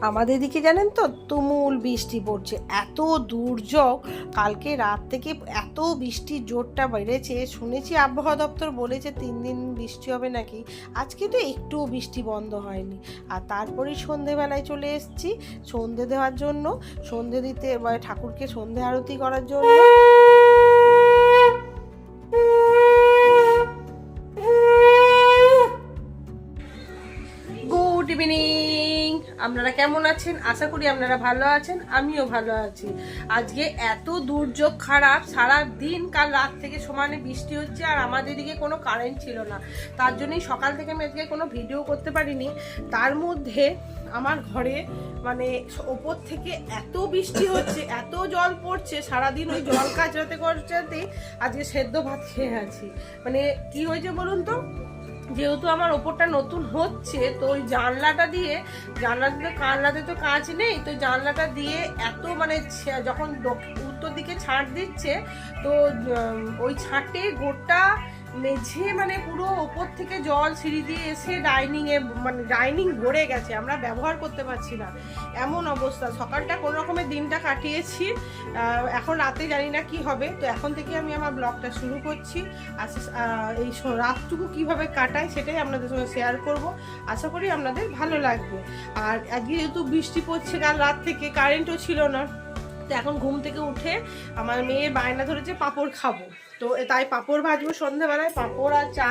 আমাদের দিকে জানেন তো, তুমুল বৃষ্টি পড়ছে। এত দুর্যোগ, কালকে রাত থেকে এত বৃষ্টির জোরটা বেড়েছে, শুনেছি আবহাওয়া দপ্তর বলেছে তিন দিন বৃষ্টি হবে নাকি। আজকে তো একটুও বৃষ্টি বন্ধ হয়নি। আর তারপরেই সন্ধেবেলায় চলে এসেছি, সন্ধে দেওয়ার জন্য, সন্ধে দিতে মানে ঠাকুরকে সন্ধে আরতি করার জন্য। আপনারা কেমন আছেন? আশা করি আপনারা ভালো আছেন, আমিও ভালো আছি। আজকে এত দুর্যোগ, খারাপ সারা দিন কাল রাত থেকে সমানে বৃষ্টি হচ্ছে আর আমাদের দিকে কোনো কারেন্ট ছিল না। তার জন্যই সকাল থেকে আমি আজকে কোনো ভিডিও করতে পারিনি। তার মধ্যে আমার ঘরে মানে ওপর থেকে এত বৃষ্টি হচ্ছে, এত জল পড়ছে, সারাদিন ওই জল কাচড়াতে কাচড়াতেই আজকে সেদ্ধ ভাত খেয়ে আছি। মানে কি হয়েছে বলুন তো? যেহেতু আমার ওপরটা নতুন হচ্ছে, তো ওই জানলাটা দিয়ে জানলাতে কানলাতে তো কাজ নেই, তো জানলাটা দিয়ে এত মানে যখন উত্তর দিকে ছাড় দিচ্ছে, তো ওই ছাঁটে গোটা মেঝে মানে পুরো ওপর থেকে জল সিঁড়ি দিয়ে এসে ডাইনিং এ মানে ডাইনিং ভরে গেছে, আমরা ব্যবহার করতে পারছি না। এমন অবস্থা। সকালটা কোনো রকমের দিনটা কাটিয়েছি এখন রাতে জানি না কি হবে। তো এখন থেকে আমি আমার ব্লগটা শুরু করছি। এই রাতটুকু কীভাবে কাটাই সেটাই আপনাদের সঙ্গে শেয়ার করব। আশা করি আপনাদের ভালো লাগবে। আর যেহেতু বৃষ্টি পড়ছে, কাল রাত থেকে কারেন্টও ছিল না। তো এখন ঘুম থেকে উঠে আমার মেয়ে বায়না ধরেছে পাপড় খাব। তো তাই পাঁপড় ভাজবো সন্ধ্যাবেলায়, পাঁপড় আর চা।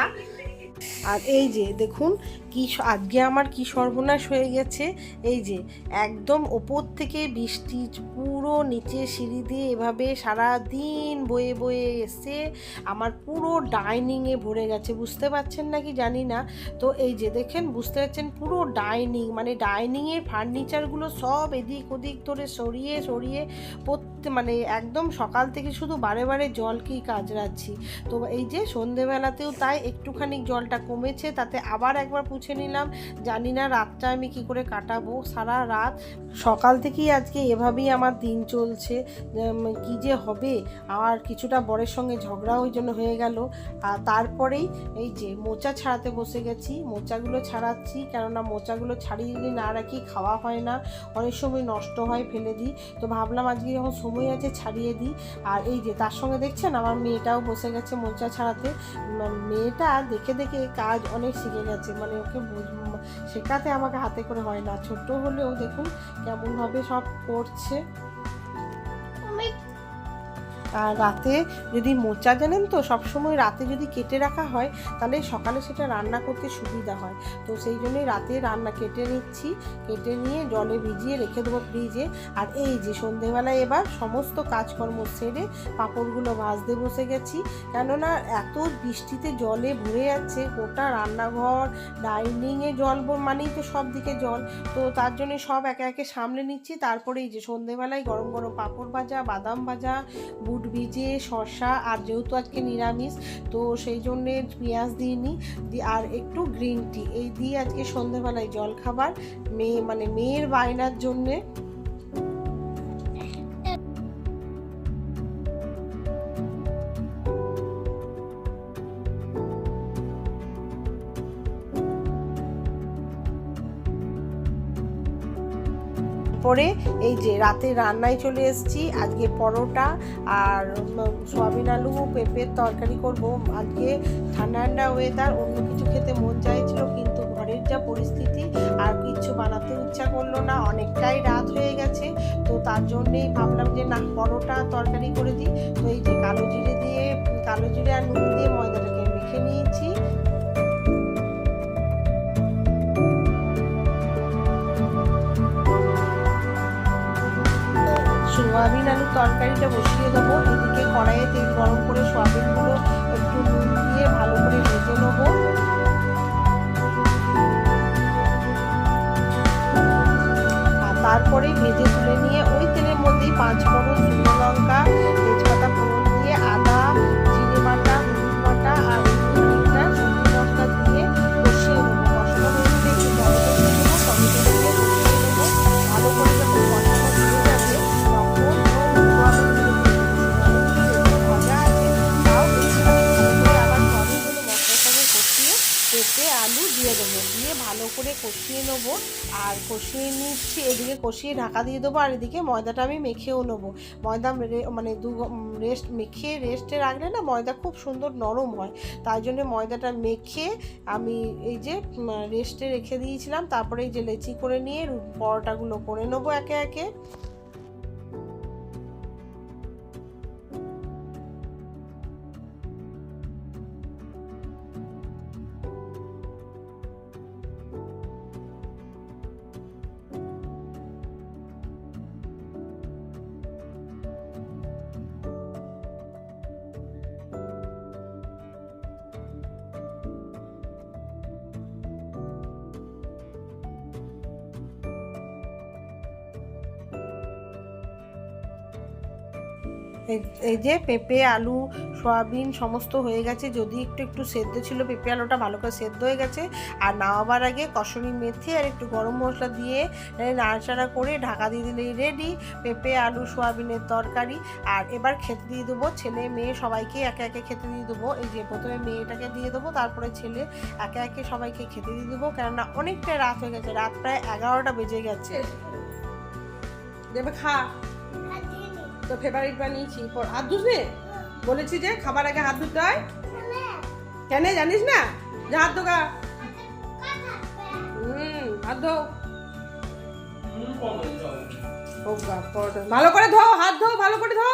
আর এই যে, দেখুন, কি আজকে আমার কি সর্বনাশ হয়ে গেছে। এই যে, একদম ওপর থেকে বৃষ্টি পুরো নিচে সিঁড়ি দিয়ে এভাবে সারা দিন বয়ে বয়ে এসে আমার পুরো ডাইনিংয়ে ভরে গেছে। বুঝতে পারছেন নাকি? জানি না। তো এই যে, দেখেন, বুঝতে পারছেন পুরো ডাইনিং মানে ডাইনিংয়ের ফার্নিচারগুলো সব এদিক ওদিক ধরে সরিয়ে সরিয়ে প্রত্যেক মানে একদম সকাল থেকে শুধু বারে বারে জলকেই কাজরাচ্ছি তো এই যে সন্ধেবেলাতেও তাই একটুখানি জলটা কমেছে, তাতে আবার একবার পুছে নিলাম। জানি না রাতটা আমি কি করে কাটাবো, সারা রাত। সকাল থেকেই আজকে এভাবেই আমার দিন চলছে। কি যে হবে? আর কিছুটা বরের সঙ্গে ঝগড়া ওই জন্য হয়ে গেল। আর তারপরেই এই যে মোচা ছাড়াতে বসে গেছি। মোচাগুলো ছাড়াচ্ছি, কেননা মোচাগুলো ছাড়িয়ে যদি না রাখি, খাওয়া হয় না। অনেক সময় নষ্ট হয়, ফেলে দিই। তো ভাবলাম আজকে যখন সময় আছে ছাড়িয়ে দিই। আর এই যে তার সঙ্গে দেখছেন আমার মেয়েটাও বসে গেছে মোচা ছাড়াতে। মেয়েটা দেখে দেখে কাজ অনেক শিখে গেছে। মানে ওকে শেখাতে আমাকে হাতে করে হয় না। ছোট হলেও দেখুন কেমনভাবে সব করছে। আর রাতে যদি মোচা জানেন তো, সবসময় রাতে যদি কেটে রাখা হয়, তাহলে সকালে সেটা রান্না করতে সুবিধা হয়। তো সেই জন্যই রাতে রান্না কেটে নিচ্ছি, কেটে নিয়ে জলে ভিজিয়ে রেখে দেবো ফ্রিজে। আর এই যে সন্ধেবেলায় এবার সমস্ত কাজকর্ম সেরে পাঁপড়গুলো ভাজতে বসে গেছি। কেননা এত বৃষ্টিতে জলে ভরে যাচ্ছে, গোটা রান্নাঘর, ডাইনিংয়ে জল মানেই তো সব দিকে জল। তো তার জন্য সব একে একে সামলে নিচ্ছি। তারপরে এই যে সন্ধেবেলায় গরম গরম পাঁপড় ভাজা, বাদাম ভাজা, বুট ভিজে শশা আর যেহেতু আজকে নিরামিষ, তো সেই জন্যে পেঁয়াজ দিইনি আর একটু গ্রিন টি এই দিয়ে আজকে সন্ধেবেলায় জল খাবার মেয়ে মানে মেয়ের বায়নার জন্যে পরে এই যে রাতে রান্নায় চলে এসেছি, আজকে পরোটা আর সয়াবিন আলু, পেঁপের তরকারি করব। আজকে ঠান্ডা ঠান্ডা ওয়েদার অন্য কিছু খেতে মন চাইছিল, কিন্তু ঘরের যা পরিস্থিতি আর কিছু বানাতে ইচ্ছা করল না, অনেকটাই রাত হয়ে গেছে। তো তার জন্যেই ভাবলাম যে, না, পরোটা তরকারি করে দিই। তো এই যে কালো জিরে দিয়ে, কালো জিরে আর নুন দিয়ে ময়দাটাকে মেখে নিয়েছি। আলুর তরকারিটা বসিয়ে দেবো। এদিকে কড়াইয়ে তেল গরম করে সোয়াবিনগুলো একটু নুন দিয়ে ভালো করে ভেজে নেব। তারপরে ভেজে তুলে নিয়ে ওই তেলের মধ্যেই পাঁচ ফোড়ন নেব আর কষিয়ে নিচ্ছি, এদিকে কষিয়ে ঢাকা দিয়ে দেবো আর এদিকে ময়দাটা আমি মেখেও নেব। ময়দা মানে দু রেস্ট মেখে রেস্টে রাখলে না ময়দা খুব সুন্দর নরম হয়। তাই জন্য ময়দাটা মেখে আমি এই যে রেস্টে রেখে দিয়েছিলাম। তারপরে এই যে লেচি করে নিয়ে পরোটাগুলো করে নেব একে একে। এই- যে পেঁপে, আলু, সয়াবিন সমস্ত হয়ে গেছে। যদি একটু একটু সেদ্ধ ছিল, পেঁপে আলুটা ভালো করে সেদ্ধ হয়ে গেছে। আর নামাবার আগে কসুরি মেথি আর একটু গরম মশলা দিয়ে নাড়াচাড়া করে ঢাকা দিয়ে দিলেই রেডি পেঁপে, আলু, সয়াবিনের তরকারি। আর এবার খেতে দিয়ে দেবো ছেলে, মেয়ে সবাইকে একে একে খেতে দিয়ে দেবো। এই যে প্রথমে মেয়েটাকে দিয়ে দেবো, তারপরে ছেলে। একে একে সবাইকে খেতে দিয়ে দেবো। কেননা অনেকটা রাত হয়ে গেছে, রাত প্রায় এগারোটা বেজে গেছে। দেবে খা। তো ফেভারিট বানিয়েছি। পর হাত ধুস নে। বলেছি যে খাবার আগে হাত ধুতে হয়। কেন জানিস না? যা হাত ধোকা হুম, হাত ধো। ভালো করে ধো হাত ধো ভালো করে ধো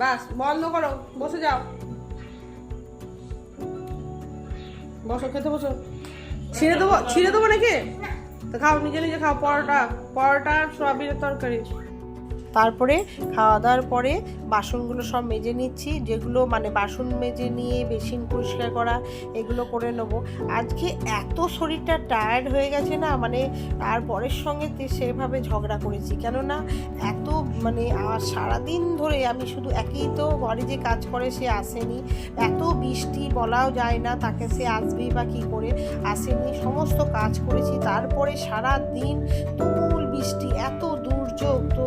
বাস, বন্ধ করো। বসে যাও। বসো, খেতে বসো। ছিঁড়ে দেবো ছিঁড়ে দেবো নাকি? তো খাও, নিজে নিজে খাও, পরোটা। পরোটা সোয়াবিনের তরকারি। তারপরে খাওয়া দাওয়ার পরে বাসনগুলো সব মেজে নিচ্ছি, যেগুলো মানে বাসন মেজে নিয়ে বেসিন পরিষ্কার করা, এগুলো করে নেব। আজকে এত শরীরটা টায়ার্ড হয়ে গেছে না মানে আর বরের সঙ্গে সেভাবে ঝগড়া করেছি। কেননা এত মানে আর সারাদিন ধরে আমি শুধু একই তো ঘরে যে কাজ করে সে আসেনি। এত বৃষ্টি বলাও যায় না, তাকে সে আসবেই বা কী করে, আসেনি, সমস্ত কাজ করেছি। তারপরে সারা দিন তুমুল বৃষ্টি, এত দুর্যোগ, তো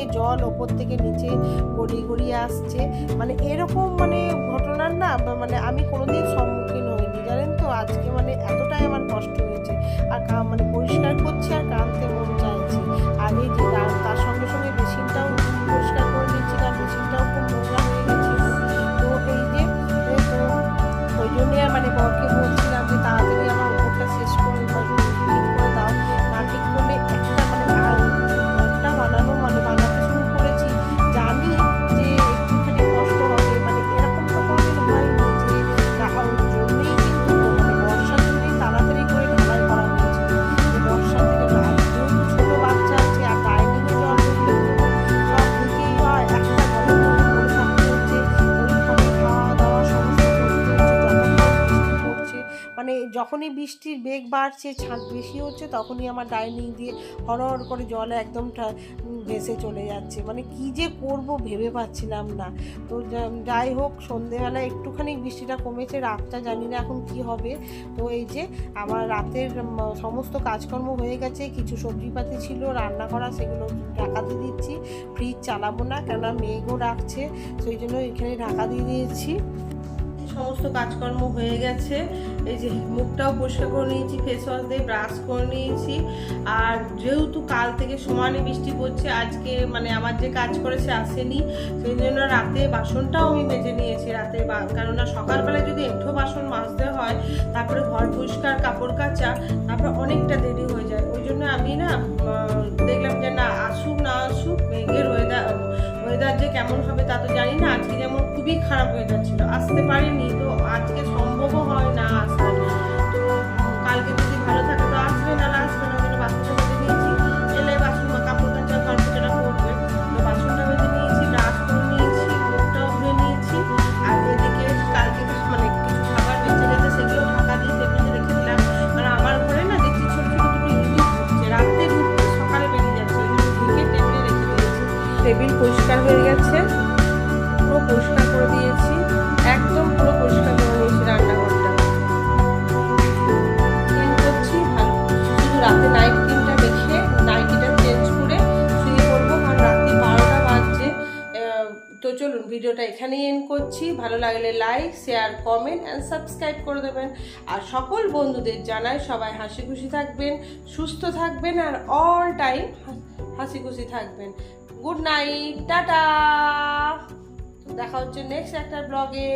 সমানে জল ওপর থেকে নিচে গড়িয়ে গড়িয়ে আসছে। মানে এরকম মানে ঘটনার না মানে আমি কোনোদিন সম্মুখীন হইনি, জানেন তো? আজকে মানে এতটাই আমার কষ্ট হয়েছে। আর মানে পরিষ্কার করছে আর কাঁদতে মন চাইছি। আমি যে তার সঙ্গে যখনই বৃষ্টির বেগ বাড়ছে, ছাদ বেশি হচ্ছে, তখনই আমার ডাইনিং দিয়ে হরহর করে জলে একদম ভেসে চলে যাচ্ছে। মানে কি যে করব ভেবে পাচ্ছিলাম না। তো যাই হোক সন্ধেবেলা একটুখানি বৃষ্টিটা কমেছে, রাতটা জানি না এখন কি হবে। তো এই যে, আমার রাতের সমস্ত কাজকর্ম হয়ে গেছে, কিছু সবজিপাতি ছিল রান্না করা সেগুলো ঢাকা দিয়ে দিচ্ছি। ফ্রিজ চালাবো না, কেননা মেঘও রাখছে, সেই জন্য এখানে ঢাকা দিয়ে দিয়েছি। সমস্ত কাজকর্ম হয়ে গেছে। এই যে মুখটাও পরিষ্কার করে নিয়েছি ফেস ওয়াশ দিয়ে ব্রাশ করে নিয়েছি। আর যেহেতু কাল থেকে সমানে বৃষ্টি পড়ছে, আজকে মানে আমার যে কাজ করেছে আসেনি, সেই জন্য রাতে বাসনটাও আমি মেজে নিয়েছি রাতে কেননা সকালবেলায় যদি এঁঠো বাসন মাজতে হয়, তারপরে ঘর পরিষ্কার, কাপড় কাচা, তারপরে অনেকটা দেরি হয়ে যায়। ওই জন্য আমি না দেখলাম যে না, আসুক না আসুক, মেঘের ওয়েদার ওয়েদার যে কেমন হবে তা তো জানি না। আজকে যেমন খুবই খারাপ ওয়েদার ছিল। আসতে পারিনি, তো আজকে সম্ভবও হয় না। আসার টেবিল পরিষ্কার হয়ে গেছে। পুরো পরিষ্কার করে দিয়েছি। একদম পুরো পরিষ্কার করে নিয়েছি রান্নাঘরটা। ক্লিন করছি, ভালো শুধু রাতে নাইট ক্রিমটা রেখে নাইটিটা চেঞ্জ করে শুয়ে পড়ব, কারণ রাত্রি বারোটা বাজছে। তো চলুন, ভিডিওটা এখানেই এন্ড করছি। ভালো লাগলে like share comment and subscribe করে দেবেন। আর সকল বন্ধুদের জানাই সবাই হাসি খুশি থাকবেন, সুস্থ থাকবেন আর অল টাইম হাসি খুশি থাকবেন। গুড নাইট টাটা দেখা হচ্ছে নেক্সট একটা ব্লগে